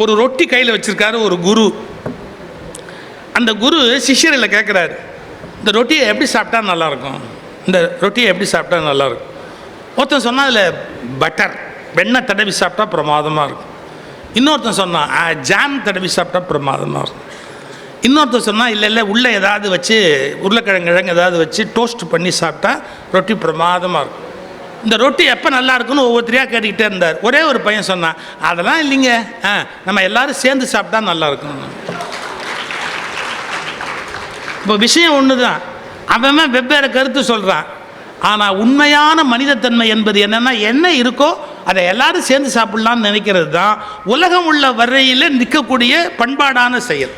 ஒரு ரொட்டி கையில் வச்சுருக்காரு ஒரு குரு. அந்த குரு சிஷியரில் கேட்குறாரு இந்த ரொட்டியை எப்படி சாப்பிட்டா நல்லாயிருக்கும்? இந்த ரொட்டியை எப்படி சாப்பிட்டா நல்லாயிருக்கும்? ஒருத்தன் சொன்னால் அதில் பட்டர் வெண்ணெய் தடவி சாப்பிட்டா பிரமாதமாக இருக்கும். இன்னொருத்தன் சொன்னான் ஜாம் தடவி சாப்பிட்டா பிரமாதமாக இருக்கும். இன்னொருத்தர் சொன்னால் இல்லை இல்லை உள்ளே ஏதாவது வச்சு உருளைக்கிழங்கு கிழங்கு ஏதாவது வச்சு டோஸ்ட் பண்ணி சாப்பிட்டா ரொட்டி பிரமாதமாக இருக்கும். இந்த ரொட்டி எப்போ நல்லா இருக்குன்னு ஒவ்வொருத்தரையாக கேட்டுக்கிட்டே இருந்தார். ஒரே ஒரு பையன் சொன்னான் அதெல்லாம் இல்லைங்க. ஆ நம்ம எல்லாரும் சேர்ந்து சாப்பிட்டா நல்லா இருக்கும். இப்போ விஷயம் ஒன்று தான் அவன் வெவ்வேறு கருத்து சொல்கிறான் ஆனால் உண்மையான மனிதத்தன்மை என்பது என்னென்னா என்ன இருக்கோ அதை எல்லாரும் சேர்ந்து சாப்பிட்லான்னு நினைக்கிறது தான் உலகம் உள்ள வரையில் நிற்கக்கூடிய பண்பாடான செயல்.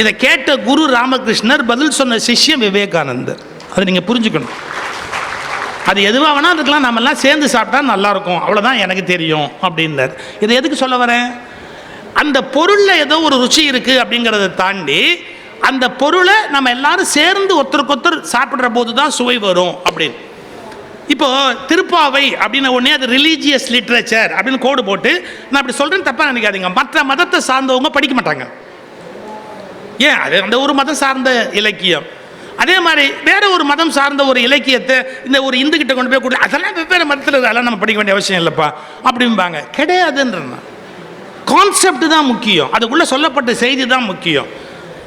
இதை கேட்ட குரு ராமகிருஷ்ணர் பதில் சொன்ன சிஷ்யம் விவேகானந்தர். அதை நீங்கள் புரிஞ்சுக்கணும். அது எதுவாக வேணால் இருக்கலாம் நம்மெல்லாம் சேர்ந்து சாப்பிட்டா நல்லாயிருக்கும். அவ்வளோதான் எனக்கு தெரியும் அப்படின்னார். இதை எதுக்கு சொல்ல வரேன்? அந்த பொருளில் ஏதோ ஒரு ருச்சி இருக்குது அப்படிங்கிறத தாண்டி அந்த பொருளை நம்ம எல்லாரும் சேர்ந்து ஒருத்தருக்கு ஒருத்தர் சாப்பிட்ற போது தான் சுவை வரும் அப்படின்னு. இப்போது திருப்பாவை அப்படின்ன உடனே அது ரிலீஜியஸ் லிட்ரேச்சர் அப்படின்னு கோடு போட்டு நான் அப்படி சொல்கிறேன்னு தப்பாக நினைக்காதீங்க. மற்ற மதத்தை சார்ந்தவங்க படிக்க மாட்டாங்க. ஏன்? அது அந்த ஒரு மதம் சார்ந்த இலக்கியம். அதே மாதிரி வேற ஒரு மதம் சார்ந்த ஒரு இலக்கியத்தை இந்த ஒரு இந்து கிட்ட கொண்டு போய் கொடு அதெல்லாம் வெவ்வேறு மதத்தில் அதெல்லாம் நம்ம படிக்க வேண்டிய அவசியம் இல்லைப்பா. அப்படிம்பாங்க. கிடையாதுன்ற கான்செப்ட் தான் முக்கியம். அதுக்குள்ளே சொல்லப்பட்ட செய்தி தான் முக்கியம்.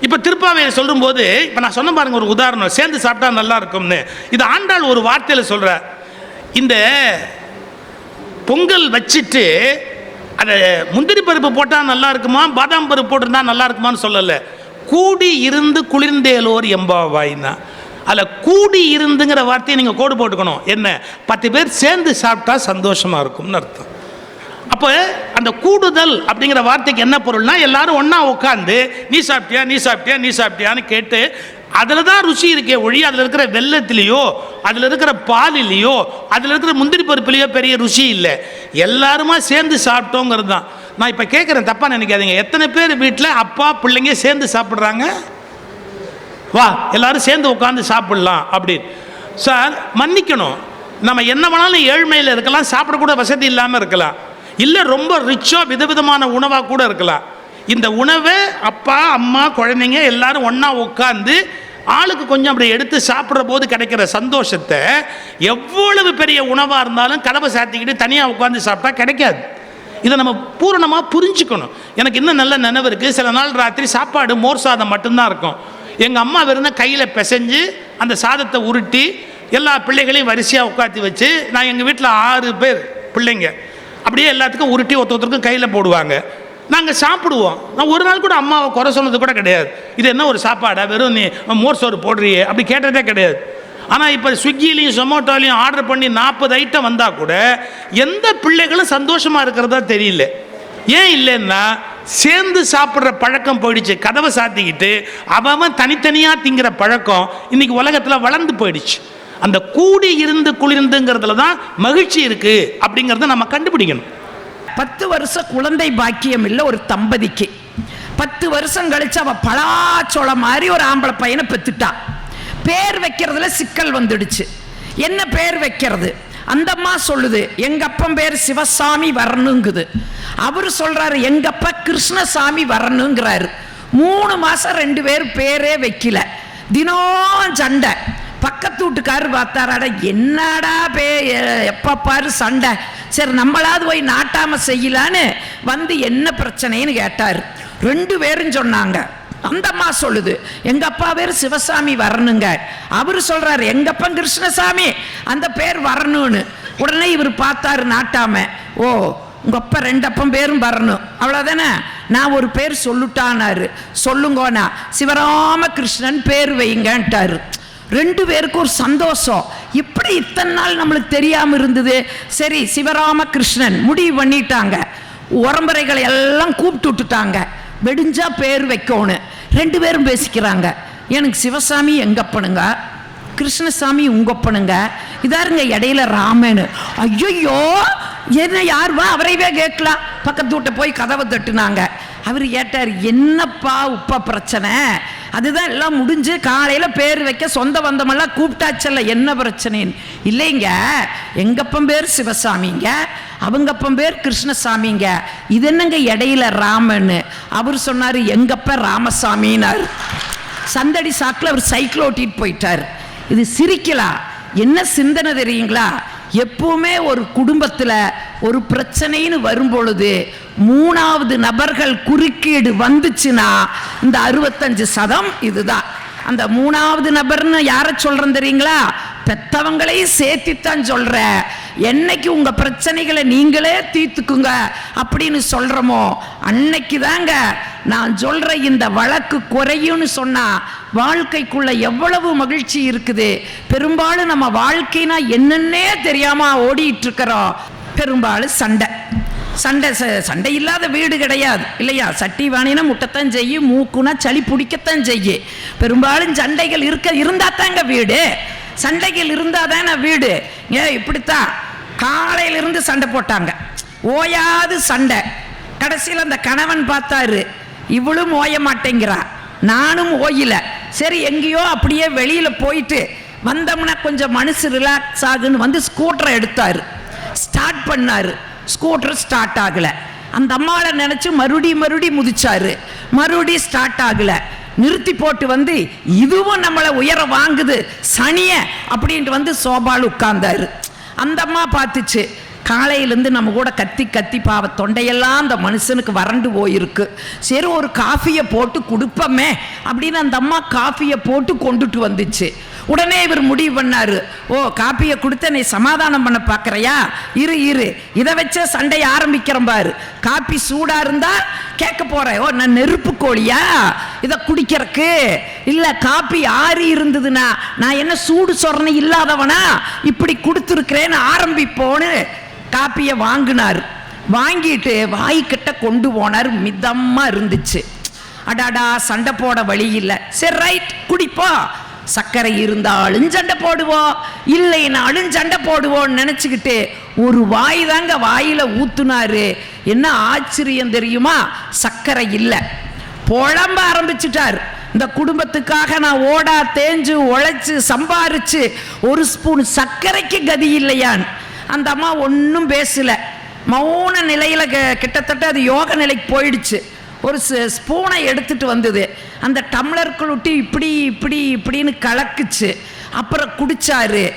இப்போ திருப்பாவையை சொல்லும்போது இப்போ நான் சொன்ன பாருங்க ஒரு உதாரணம். சேர்ந்து சாப்பிட்டா நல்லா இருக்கும்னு. இது ஆண்டாள் ஒரு வார்த்தையில் சொல்ற இந்த பொங்கல் வச்சுட்டு அதை முந்திரி பருப்பு போட்டால் நல்லா இருக்குமா? பாதாம் பருப்பு போட்டிருந்தா நல்லா இருக்குமான்னு சொல்லலை. கூடி இருந்து குளிர்ந்தேலோர் எம்பாவாய்னா அதில் கூடி இருந்துங்கிற வார்த்தையை நீங்கள் கோடு போட்டுக்கணும். என்ன? பத்து பேர் சேர்ந்து சாப்பிட்டா சந்தோஷமாக இருக்கும்னு அர்த்தம். அப்போ அந்த கூடுதல் அப்படிங்கிற வார்த்தைக்கு என்ன பொருள்னா எல்லாரும் ஒன்றா உட்காந்து நீ சாப்பிட்டியா நீ சாப்பிட்டியா நீ சாப்பிட்டியான்னு கேட்டு அதில் தான் ருசி இருக்கே ஒழி அதில் இருக்கிற வெள்ளத்திலேயோ அதில் இருக்கிற பாலிலேயோ அதில் இருக்கிற முந்திரி பருப்புலேயோ பெரிய ருசி இல்லை. எல்லாருமா சேர்ந்து சாப்பிட்டோங்கிறது தான் நான் இப்போ கேட்குறேன் தப்பாக நினைக்காதீங்க. எத்தனை பேர் வீட்டில் அப்பா பிள்ளைங்க சேர்ந்து சாப்பிட்றாங்க? வா எல்லாரும் சேர்ந்து உட்காந்து சாப்பிட்லாம் அப்படின்னு. சார் மன்னிக்கணும். நம்ம என்ன வேணாலும் ஏழ்மையில் இருக்கலாம் சாப்பிடக்கூட வசதி இல்லாமல் இருக்கலாம். இல்லை ரொம்ப ரிச்சாக விதவிதமான உணவாக கூட இருக்கலாம். இந்த உணவை அப்பா அம்மா குழந்தைங்க எல்லாரும் ஒன்றா உட்காந்து ஆளுக்கு கொஞ்சம் அப்படி எடுத்து சாப்பிட்ற போது கிடைக்கிற சந்தோஷத்தை எவ்வளவு பெரிய உணவாக இருந்தாலும் கதவை சாத்திக்கிட்டு தனியாக உட்காந்து சாப்பிட்டா கிடைக்காது. இதை நம்ம பூரணமாக புரிஞ்சுக்கணும். எனக்கு இன்னும் நல்ல நினைவு இருக்குது சில நாள் ராத்திரி சாப்பாடு மோர் சாதம் மட்டும்தான் இருக்கும். எங்கள் அம்மா வெறும் கையில் பிசைஞ்சு அந்த சாதத்தை உருட்டி எல்லா பிள்ளைகளையும் வரிசையாக உட்காத்தி வச்சு நான் எங்கள் வீட்டில் ஆறு பேர் பிள்ளைங்க. அப்படியே எல்லாத்துக்கும் உருட்டி ஒருத்த ஒருத்தருக்கும் கையில் போடுவாங்க. நாங்கள் சாப்பிடுவோம். நான் ஒரு நாள் கூட அம்மாவை குறை சொன்னது கூட கிடையாது. இது என்ன ஒரு சாப்பாடா? வெறும் நீ மோர் சோறு போடுறியே. அப்படி கேட்டதே கிடையாது. ஆனால் இப்போ ஸ்விக்கிலையும் சொமோட்டோலையும் ஆர்டர் பண்ணி நாற்பது ஐட்டம் வந்தால் கூட எந்த பிள்ளைகளும் சந்தோஷமாக இருக்கிறதா தெரியல. ஏன் இல்லைன்னா சேர்ந்து சாப்பிட்ற பழக்கம் போயிடுச்சு. கதவை சாத்திக்கிட்டு அவன் தனித்தனியாக திங்கிற பழக்கம் இன்னைக்கு உலகத்தில் வளர்ந்து போயிடுச்சு. அந்த கூடி இருந்து குளிர்ந்துங்கிறதுல தான் மகிழ்ச்சி இருக்குது அப்படிங்கிறத நம்ம கண்டுபிடிக்கணும். பத்து வருஷம் குழந்தை பாக்கியம் இல்லை ஒரு தம்பதிக்கு. பத்து வருஷம் கழிச்சு அவ பலாச்சோளம் மாதிரி ஒரு ஆம்பளை பையனை பெத்துட்டா. பேர் வைக்கிறதுல சிக்கல் வந்துடுச்சு. என்ன பேர் வைக்கிறது? அந்தம்மா சொல்லுது எங்க அப்பன் பேர் சிவசாமி வரணுங்குது. அவரு சொல்றாரு எங்க அப்பா கிருஷ்ணசாமி வரணுங்கிறாரு. மூணு மாசம் ரெண்டு பேர் பேரே வைக்கல. தினம் சண்டை. பக்கத்து வீட்டுக்காரர் பார்த்தாராட என்னடா பே எப்ப பாரு சண்டை. சரி நம்மளாவது போய் நாட்டாமல் செய்யலான்னு வந்து என்ன பிரச்சனைன்னு கேட்டார். ரெண்டு பேரும் சொன்னாங்க. அந்த அம்மா சொல்லுது எங்க அப்பா பேர் சிவசாமி வரணுங்க. அவரு சொல்றாரு எங்க கிருஷ்ணசாமி? அந்த பேர் வரணும்னு. உடனே இவர் பார்த்தாரு நாட்டாம. ஓ உங்க அப்பா ரெண்டு அப்பம் பேரும் வரணும். அவ்வளவுதானே? நான் ஒரு பேர் சொல்லுட்டானாரு சொல்லுங்கோனா சிவராம கிருஷ்ணன் பேர் வைங்கன்ட்டாரு. ரெண்டு பேருக்கும் ஒரு சந்தோஷம். இப்படி இத்தனை நாள் நம்மளுக்கு தெரியாமல் இருந்தது. சரி சிவராம கிருஷ்ணன் முடிவு பண்ணிட்டாங்க. உறம்பறைகளை எல்லாம் கூப்பிட்டு விட்டுட்டாங்க. வெடிஞ்சா பேர் வைக்கணும் ரெண்டு பேரும் பேசிக்கிறாங்க. எனக்கு சிவசாமி எங்கப்பனுங்க? கிருஷ்ணசாமி உங்கப்பனுங்க? இதாருங்க இடையில ராமனு. ஐயோ என்ன யார் வா கேட்கலாம். பக்கத்து வீட்டை போய் கதவை தட்டுனாங்க. அவர் கேட்டார் என்னப்பா உப்ப பிரச்சனை? அதுதான் எல்லாம் முடிஞ்சு காலையில் பேர் வைக்க சொந்த பந்தமெல்லாம் கூப்பிட்டாச்சல்ல என்ன பிரச்சனைன்னு? இல்லைங்க. எங்கப்பம் பேர் சிவசாமிங்க அவங்கப்பன் பேர் கிருஷ்ணசாமிங்க. இது என்னங்க இடையில ராமன்னு? அவர் சொன்னார் எங்கப்ப ராமசாமினார். சந்தடி சாக்கில் அவர் சைக்கிள் ஓட்டிட்டு போயிட்டார். இது சிரிக்கலாம் என்ன சிந்தனை தெரியுங்களா? எப்பவுமே ஒரு குடும்பத்தில் ஒரு பிரச்சனைன்னு வரும்பொழுது மூணாவது நபர்கள் குறுக்கீடு வந்துச்சுன்னா இந்த அறுபத்தஞ்சு சதம் இதுதான். அந்த மூணாவது நபர்னு யாரை சொல்றேன் தெரியுங்களா? பெத்தவங்களையும் சேர்த்தித்தான் சொல்ற. என்னைக்கு உங்க பிரச்சனைகளை நீங்களே தீர்த்துக்குங்க அப்படின்னு சொல்கிறோமோ அன்னைக்கு தாங்க நான் சொல்ற இந்த வழக்கு குறையும்னு சொன்னா வாழ்க்கைக்குள்ள எவ்வளவு மகிழ்ச்சி இருக்குது. பெரும்பாலும் நம்ம வாழ்க்கைனா என்னன்னே தெரியாம ஓடிட்டு இருக்கிறோம். பெரும்பாலும் சண்டை. சண்டை ச- சண்டை இல்லாத வீடு கிடையாது. இல்லையா? சட்டி வாணினா முட்டைத்தான் செய்யும் மூக்குனா சளி பிடிக்கத்தான் செய்யும் பெரும்பாலும் சண்டைகள் இருக்க இருந்தால் தாங்க வீடு. சண்டைகள் இருந்தால் தானே வீடு. ஏன் இப்படித்தான். காலையிலிருந்து சண்டை போட்டாங்க. ஓயாது சண்டை. கடைசியில் அந்த கணவன் பார்த்தாரு இவளும் ஓய மாட்டேங்கிறா. நானும் ஓயில. சரி எங்கேயோ அப்படியே வெளியில் போயிட்டு வந்தோம்னா கொஞ்சம் மனசு ரிலாக்ஸ் ஆகுன்னு வந்து ஸ்கூட்டரை எடுத்தார். ஸ்டார்ட் பண்ணார். ஸ்கூட்டர் ஸ்டார்ட் ஆகலை. அந்த அம்மாவை நினச்சி மறுபடி மறுபடி முதிச்சாரு. மறுபடி ஸ்டார்ட் ஆகலை. நிறுத்தி போட்டு வந்து இதுவும் நம்மளை உயர வாங்குது. சனிய அப்படின்ட்டு வந்து சோபால் உட்கார்ந்தாரு. அந்த அம்மா பார்த்துச்சு காலையிலேருந்து நம்ம கூட கத்தி கத்தி பாவ தொண்டையெல்லாம் அந்த மனுஷனுக்கு வறண்டு போயிருக்கு. சரி ஒரு காஃபியை போட்டு கொடுப்போமே அப்படின்னு அந்த அம்மா காஃபியை போட்டு கொண்டுட்டு வந்துச்சு. உடனே இவர் முடிவு பண்ணார். ஓ காப்பியை கொடுத்து நீ சமாதானம் பண்ண பார்க்குறையா இரு இரு. இதை வச்ச சண்டையை ஆரம்பிக்கிறேன் பாரு. காப்பி சூடாக இருந்தால் கேட்க போகிறேன் ஓ நான் நெருப்பு கோழியா? இதை குடிக்கிறக்கு. இல்லை காப்பி ஆறி இருந்ததுன்னா நான் என்ன சூடு சொரணை இல்லாதவனா? இப்படி கொடுத்துருக்கிறேன்னு ஆரம்பிப்போன்னு காப்பியை வாங்கினார். வாங்கிட்டு வாய்க்கிட்ட கொண்டு போனார். மிதமாக இருந்துச்சு. அடாடா சண்டை போட வழி இல்லை. சரி ரைட் குடிப்போம் சர்க்கரை இருந்தாலும் சண்டை போடுவோம் இல்லைனாலும் சண்டை போடுவோம்னு நினச்சிக்கிட்டு ஒரு வாய் தாங்க வாயில் ஊத்துனாரு. என்ன ஆச்சரியம் தெரியுமா? சர்க்கரை இல்லை. புலம்ப ஆரம்பிச்சிட்டார். இந்த குடும்பத்துக்காக நான் ஓடா தேஞ்சு உழைச்சி சம்பாரிச்சு ஒரு ஸ்பூன் சர்க்கரைக்கு கதி இல்லையான் அந்த அம்மா ஒன்றும் பேசலை. மௌன நிலையில் க- கிட்டத்தட்ட அது யோக நிலைக்கு போயிடுச்சு. ஒரு ஸ்- ஸ்பூனை எடுத்துட்டு வந்தது. அந்த டம்ளருக்குள் விட்டு இப்படி இப்படி இப்படின்னு கலக்குச்சு. அப்புறம் குடிச்சாரு.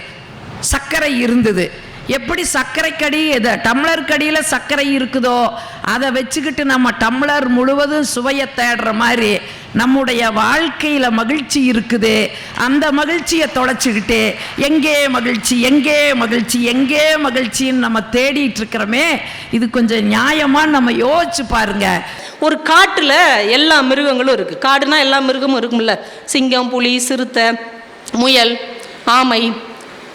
சர்க்கரை இருந்தது. எப்படி சர்க்கரைக்கடி இது டம்ளர் சர்க்கரை இருக்குதோ அதை வச்சுக்கிட்டு நம்ம டம்ளர் முழுவதும் சுவையை தேடுற மாதிரி நம்முடைய வாழ்க்கையில் மகிழ்ச்சி இருக்குது. அந்த மகிழ்ச்சியை தொலைச்சிக்கிட்டு எங்கே மகிழ்ச்சி எங்கே மகிழ்ச்சி எங்கே மகிழ்ச்சின்னு நம்ம தேடிட்டு இருக்கிறோமே இது கொஞ்சம் நியாயமாக நம்ம யோசிச்சு பாருங்க. ஒரு காட்டில் எல்லா மிருகங்களும் இருக்குது காடுனா எல்லா மிருகமும் இருக்கும்ல. சிங்கம் புலி சிறுத்தை முயல் ஆமை.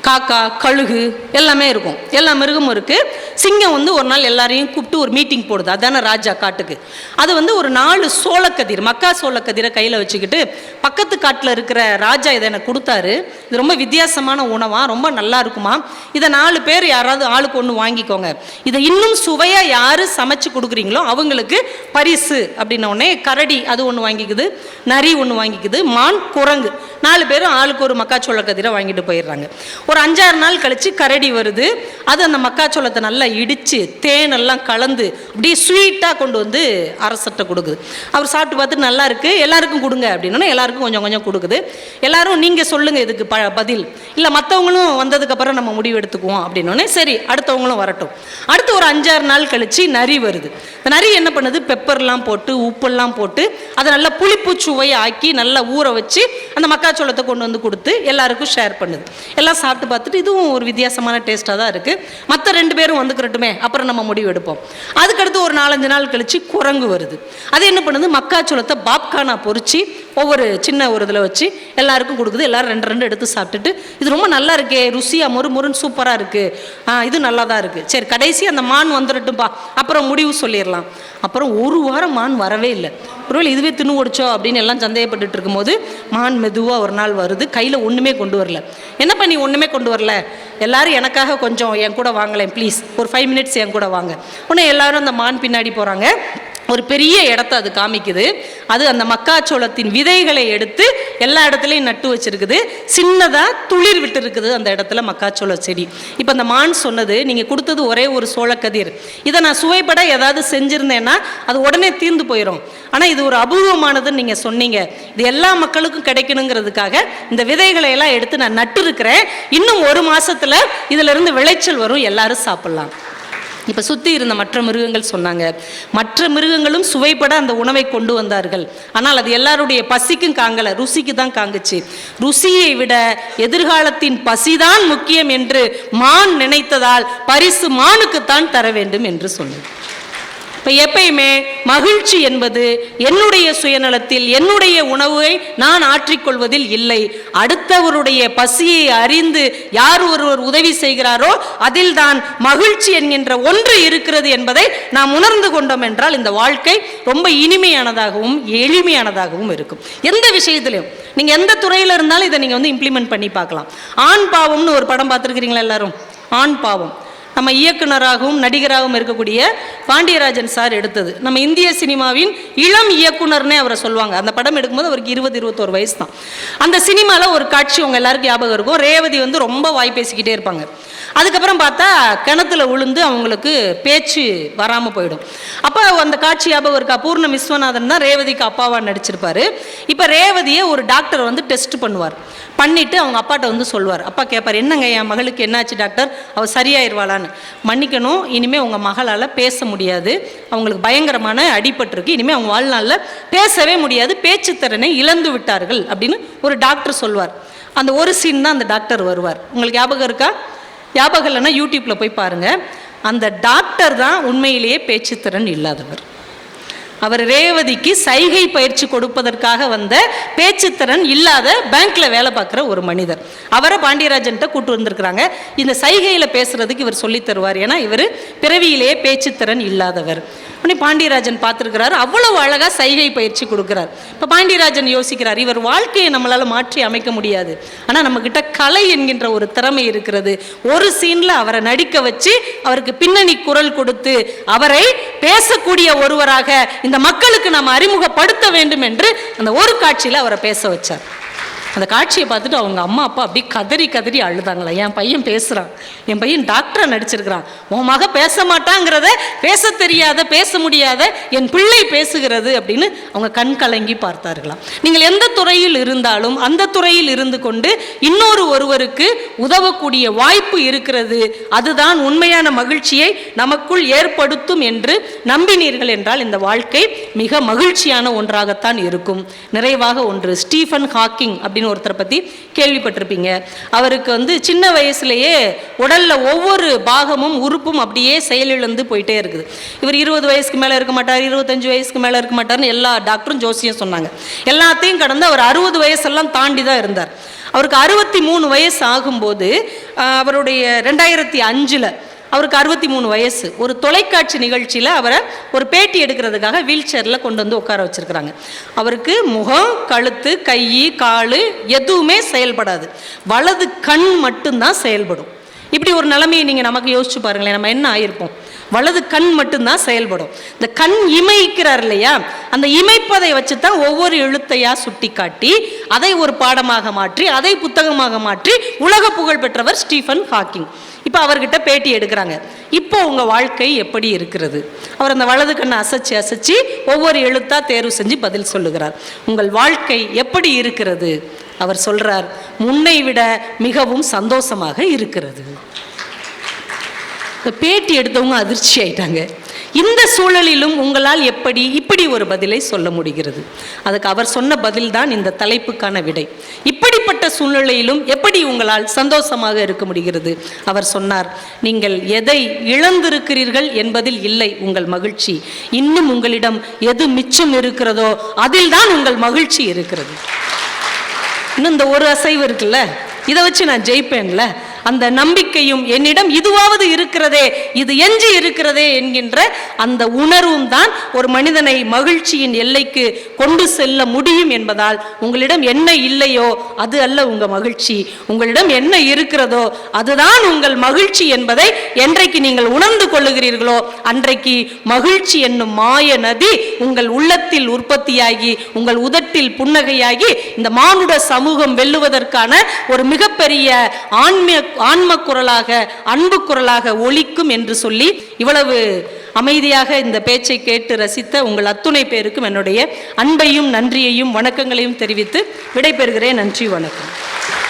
காக்கா கழுகு எல்லாமே இருக்கும். எல்லா மிருகமும் இருக்குது சிங்கம் வந்து ஒரு நாள் எல்லாரையும் கூப்பிட்டு ஒரு மீட்டிங் போடுது. அதானே ராஜா காட்டுக்கு. அது வந்து ஒரு நாலு சோளக்கதிர் மக்கா சோளக்கதிரை கையில் வச்சுக்கிட்டு பக்கத்து காட்டில் இருக்கிற ராஜா இதை எனக்கு கொடுத்தாரு. இது ரொம்ப வித்தியாசமான உணவாக ரொம்ப நல்லா இருக்குமா. இதை நாலு பேர் யாராவது ஆளுக்கு ஒன்று வாங்கிக்கோங்க. இதை இன்னும் சுவையாக யார் சமைச்சு கொடுக்குறீங்களோ அவங்களுக்கு பரிசு அப்படின்ன உடனே கரடி அது ஒன்று வாங்கிக்குது நரி ஒன்று வாங்கிக்குது மான் குரங்கு. நாலு பேரும் ஆளுக்கு ஒரு மக்காச்சோள கதிரை வாங்கிட்டு போயிடுறாங்க. ஒரு அஞ்சாறு நாள் கழித்து கரடி வருது. அது அந்த மக்காச்சோளத்தை நல்லா இடித்து தேனெல்லாம் கலந்து அப்படியே ஸ்வீட்டாக கொண்டு வந்து அரசட்டை கொடுக்குது. அவர் சாப்பிட்டு பார்த்துட்டு நல்லா இருக்குது எல்லாருக்கும் கொடுங்க அப்படின்னா எல்லாருக்கும் கொஞ்சம் கொஞ்சம் கொடுக்குது. எல்லாரும் நீங்கள் சொல்லுங்கள் இதுக்கு ப பதில். இல்லை மற்றவங்களும் வந்ததுக்கப்புறம் நம்ம முடிவு எடுத்துக்குவோம் அப்படின்னோடனே சரி அடுத்தவங்களும் வரட்டும். அடுத்து ஒரு அஞ்சாறு நாள் கழித்து நரி வருது. இந்த நரி என்ன பண்ணுது? பெப்பர்லாம் போட்டு உப்பெல்லாம் போட்டு அதை நல்லா புளிப்பு சுவையை ஆக்கி நல்லா ஊற வச்சு அந்த மக்காச்சோளத்தை கொண்டு வந்து கொடுத்து எல்லாருக்கும் ஷேர் பண்ணுது. எல்லாம் சாப்பிட்டு பார்த்துட்டு இதுவும் ஒரு வித்தியாசமான டேஸ்ட்டாக தான் இருக்குது மற்ற ரெண்டு பேரும் வந்துக்கிறட்டுமே அப்புறம் நம்ம முடிவு எடுப்போம். அதுக்கடுத்து ஒரு நாலஞ்சு நாள் கழிச்சு குரங்கு வருது. அது என்ன பண்ணுது? மக்காச்சோளத்தை பாப்கானா பொறிச்சு ஒவ்வொரு சின்ன ஒரு இதில் வச்சு எல்லாருக்கும் கொடுக்குது. எல்லோரும் ரெண்டு ரெண்டு எடுத்து சாப்பிட்டுட்டு இது ரொம்ப நல்லா இருக்கே ருசியாக மொறு மொறுன்னு சூப்பராக இருக்குது ஆ இது நல்லா தான் இருக்குது சரி கடைசி அந்த மான் வந்துடட்டும்பா அப்புறம் முடிவு சொல்லிடலாம். அப்புறம் ஒரு வாரம் மான் வரவே இல்லை. ஒருவேளை இதுவே தின்னு ஓடிச்சோ அப்படின்னு எல்லாம் சந்தேகப்பட்டுட்டு இருக்கும்போது மான் மெதுவாக ஒரு நாள் வருது. கையில் ஒன்றுமே கொண்டு வரல. என்ன பண்ணி ஒன்றுமே கொண்டு வரல? எல்லாரும் எனக்காக கொஞ்சம் என் கூட வாங்கலேன் ப்ளீஸ் ஒரு ஃபைவ் மினிட்ஸ் என் கூட வாங்க. உடனே எல்லாரும் அந்த மான் பின்னாடி போகிறாங்க ஒரு பெரிய இடத்த அது காமிக்குது. அது அந்த மக்காச்சோளத்தின் விதைகளை எடுத்து எல்லா இடத்துலையும் நட்டு வச்சிருக்குது. சின்னதாக துளிர் விட்டு இருக்குது அந்த இடத்துல மக்காச்சோள செடி. இப்போ அந்த மான் சொன்னது நீங்கள் கொடுத்தது ஒரே ஒரு சோளக்கதிர். இதை நான் சுவைப்பட ஏதாவது செஞ்சுருந்தேன்னா அது உடனே தீர்ந்து போயிடும் ஆனால் இது ஒரு அபூர்வமானதுன்னு நீங்கள் சொன்னீங்க. இது எல்லா மக்களுக்கும் கிடைக்கணுங்கிறதுக்காக இந்த விதைகளை எல்லாம் எடுத்து நான் நட்டு இருக்கிறேன் இன்னும் ஒரு மாதத்தில் இதிலிருந்து விளைச்சல் வரும். எல்லாரும் சாப்பிட்லாம். இப்போ சுற்றி இருந்த மற்ற மிருகங்கள் சொன்னாங்க. மற்ற மிருகங்களும் சுவைப்பட அந்த உணவை கொண்டு வந்தார்கள். ஆனால் அது எல்லாருடைய பசிக்கும் காங்கலை ருசிக்கு தான் காங்குச்சு. ருசியை விட எதிர்காலத்தின் பசிதான் முக்கியம் என்று மான் நினைத்ததால் பரிசு மானுக்குத்தான் தர வேண்டும் என்று சொன்னது. இப்போ எப்பயுமே மகிழ்ச்சி என்பது என்னுடைய சுயநலத்தில் என்னுடைய உணவை நான் ஆற்றிக்கொள்வதில் இல்லை. அடுத்தவருடைய பசியை அறிந்து யார் ஒருவர் உதவி செய்கிறாரோ அதில் தான் மகிழ்ச்சி என்கின்ற ஒன்று இருக்கிறது என்பதை நாம் உணர்ந்து கொண்டோம் என்றால் இந்த வாழ்க்கை ரொம்ப இனிமையானதாகவும் எளிமையானதாகவும் இருக்கும். எந்த விஷயத்திலையும் நீங்கள் எந்த துறையில் இருந்தாலும் இதை நீங்கள் வந்து இம்ப்ளிமெண்ட் பண்ணி பார்க்கலாம். ஆண் பாவம்னு ஒரு படம் பார்த்துருக்கிறீங்களா எல்லாரும்? ஆண் பாவம். நம்ம இயக்குனராகவும் நடிகராகவும் இருக்கக்கூடிய பாண்டியராஜன் சார் எடுத்தது. நம்ம இந்திய சினிமாவின் இளம் இயக்குனர்னே அவரை சொல்லுவாங்க. அந்த படம் எடுக்கும்போது அவருக்கு இருபது இருபத்தோரு வயசு தான். அந்த சினிமாவில் ஒரு காட்சி அவங்க எல்லாருக்கும் ஞாபகம் இருக்கும். ரேவதி வந்து ரொம்ப வாய் பேசிக்கிட்டே இருப்பாங்க. அதுக்கப்புறம் பார்த்தா கிணத்துல விழுந்து அவங்களுக்கு பேச்சு வராமல் போயிடும். அப்போ அந்த காட்சி ஞாபகம் இருக்கா? பூர்ண விஸ்வநாதன் தான் ரேவதிக்கு அப்பாவாக நடிச்சிருப்பாரு. இப்போ ரேவதியை ஒரு டாக்டர் வந்து டெஸ்ட் பண்ணுவார். பண்ணிட்டு அவங்க அப்பாட்ட வந்து சொல்வார். அப்பா கேட்பார் என்னங்க என் மகளுக்கு என்னாச்சு டாக்டர்? அவள் சரியாயிருவாளான்னு. மன்னிக்கணும் இனிமேல் உங்கள் மகளால் பேச முடியாது. அவங்களுக்கு பயங்கரமான அடிபட்டிருக்கு. இனிமேல் அவங்க வாழ்நாளில் பேசவே முடியாது. பேச்சு திறனை இழந்து விட்டார்கள் அப்படின்னு ஒரு டாக்டர் சொல்வார். அந்த ஒரு சீன் தான் அந்த டாக்டர் வருவார். உங்களுக்கு ஞாபகம் இருக்கா? ஞாபகம் இல்லைன்னா யூடியூப்பில் போய் பாருங்கள் அந்த டாக்டர் தான் உண்மையிலேயே பேச்சுத்திறன் இல்லாதவர். அவர் ரேவதிக்கு சைகை பயிற்சி கொடுப்பதற்காக வந்த பேச்சுத்திறன் இல்லாத பேங்க்ல வேலை பார்க்குற ஒரு மனிதர். அவரை பாண்டியராஜன்கிட்ட கூட்டு வந்திருக்கிறாங்க. இந்த சைகையில பேசுறதுக்கு இவர் சொல்லித் தருவார். ஏன்னா இவர் பிறவியிலேயே பேச்சுத்திறன் இல்லாதவர். உடனே பாண்டியராஜன் பார்த்துருக்கிறாரு. அவ்வளவு அழகா சைகை பயிற்சி கொடுக்கிறார். இப்போ பாண்டியராஜன் யோசிக்கிறார் இவர் வாழ்க்கையை நம்மளால மாற்றி அமைக்க முடியாது. ஆனால் நம்மக்கிட்ட கலை என்கின்ற ஒரு திறமை இருக்கிறது. ஒரு சீன்ல அவரை நடிக்க வச்சு அவருக்கு பின்னணி குரல் கொடுத்து அவரை பேசக்கூடிய ஒருவராக இந்த மக்களுக்கு நாம் அறிமுகப்படுத்த வேண்டும் என்று அந்த ஒரு காட்சியில் அவரை பேச வச்சார். அந்த காட்சியை பார்த்துட்டு அவங்க அம்மா அப்பா அப்படியே கதறி கதறி அழுதாங்களா? என் பையன் பேசுகிறான் என் பையன் டாக்டரா நடிச்சிருக்கிறான். உன் மக பேச மாட்டாங்கிறத பேச தெரியாத பேச முடியாத என் பிள்ளை பேசுகிறது அப்படின்னு அவங்க கண் கலங்கி பார்த்தார்களாம். நீங்கள் எந்த துறையில் இருந்தாலும் அந்த துறையில் இருந்து கொண்டு இன்னொரு ஒருவருக்கு உதவக்கூடிய வாய்ப்பு இருக்கிறது. அதுதான் உண்மையான மகிழ்ச்சியை நமக்குள் ஏற்படுத்தும் என்று நம்பினீர்கள் என்றால் இந்த வாழ்க்கை மிக மகிழ்ச்சியான ஒன்றாகத்தான் இருக்கும். நிறைவாக ஒன்று ஸ்டீஃபன் ஹாக்கிங் அப்படின்னு ஒருத்தரை பற்றி கேள்விப்பட்டிருப்பீங்க. அவருக்கு வந்து சின்ன வயசுலேயே உடல்ல ஒவ்வொரு பாகமும் உறுப்பும் அப்படியே செயலிழந்து போயிட்டே இருக்குது. இவர் இருபது வயசுக்கு மேலே இருக்க மாட்டார் இருபத்தஞ்சு வயசுக்கு மேலே இருக்க மாட்டார்னு எல்லா டாக்டரும் ஜோசியும் சொன்னாங்க. எல்லாத்தையும் கடந்து அவர் அறுபது வயசெல்லாம் தாண்டி தான் இருந்தார். அவருக்கு அறுபத்தி மூணு வயசு ஆகும்போது அவருடைய ரெண்டாயிரத்தி அஞ்சில் அவருக்கு அறுபத்தி மூணு வயசு. ஒரு தொலைக்காட்சி நிகழ்ச்சியில் அவரை ஒரு பேட்டி எடுக்கிறதுக்காக வீல் சேரில் கொண்டு வந்து உட்கார வச்சுருக்கிறாங்க. அவருக்கு முகம் கழுத்து கை கால் எதுவுமே செயல்படாது. வலது கண் மட்டும்தான் செயல்படும். இப்படி ஒரு நிலைமையை நீங்கள் நமக்கு யோசிச்சு பாருங்களேன். நம்ம என்ன ஆயிருப்போம்? வலது கண் மட்டும்தான் செயல்படும். இந்த கண் இமைக்கிறார் இல்லையா? அந்த இமைப்பதை வச்சு தான் ஒவ்வொரு எழுத்தையா சுட்டி காட்டி அதை ஒரு பாடமாக மாற்றி அதை புத்தகமாக மாற்றி உலக புகழ் பெற்றவர் ஸ்டீஃபன் ஹாக்கிங். இப்போ அவர்கிட்ட பேட்டி எடுக்கிறாங்க. இப்போ உங்கள் வாழ்க்கை எப்படி இருக்கிறது? அவர் அந்த வலது கண்ணை அசைச்சு அசைச்சு ஒவ்வொரு எழுத்தாக தேர்வு செஞ்சு பதில் சொல்லுகிறார். உங்கள் வாழ்க்கை எப்படி இருக்கிறது? அவர் சொல்கிறார் முன்னை விட மிகவும் சந்தோஷமாக இருக்கிறது. இந்த பேட்டி எடுத்தவங்க அதிர்ச்சி ஆயிட்டாங்க. இந்த சூழலிலும் உங்களால் எப்படி இப்படி ஒரு பதிலை சொல்ல முடிகிறது? அதுக்கு அவர் சொன்ன பதில் தான் இந்த தலைப்புக்கான விடை. இப்படிப்பட்ட சூழ்நிலையிலும் எப்படி உங்களால் சந்தோஷமாக இருக்க முடிகிறது? அவர் சொன்னார் நீங்கள் எதை இழந்திருக்கிறீர்கள் என்பதில் இல்லை உங்கள் மகிழ்ச்சி. இன்னும் உங்களிடம் எது மிச்சம் இருக்கிறதோ அதில் தான் உங்கள் மகிழ்ச்சி இருக்கிறது. இன்னும் இந்த ஒரு அசைவு இருக்குல்ல? இதை வச்சு நான் ஜெயிப்பேன்ல? அந்த நம்பிக்கையும் என்னிடம் இதுவாவது இருக்கிறதே இது எஞ்சி இருக்கிறதே என்கின்ற அந்த உணர்வும் தான் ஒரு மனிதனை மகிழ்ச்சியின் எல்லைக்கு கொண்டு செல்ல முடியும் என்பதால் உங்களிடம் என்ன இல்லையோ அது அல்ல உங்க மகிழ்ச்சி. உங்களிடம் என்ன இருக்கிறதோ அதுதான் உங்கள் மகிழ்ச்சி என்பதை என்றைக்கு நீங்கள் உணர்ந்து கொள்ளுகிறீர்களோ அன்றைக்கு மகிழ்ச்சி என்னும் மாய நதி உங்கள் உள்ளத்தில் உற்பத்தியாகி உங்கள் உதட்டில் புன்னகையாகி இந்த மானுட சமூகம் வெல்லுவதற்கான ஒரு மிகப்பெரிய ஆன்மீக ஆன்ம குரலாக அன்பு குரலாக ஒலிக்கும் என்று சொல்லி இவ்வளவு அமைதியாக இந்த பேச்சை கேட்டு ரசித்த உங்கள் அத்துணை பேருக்கும் என்னுடைய அன்பையும் நன்றியையும் வணக்கங்களையும் தெரிவித்து விடைபெறுகிறேன். நன்றி வணக்கம்.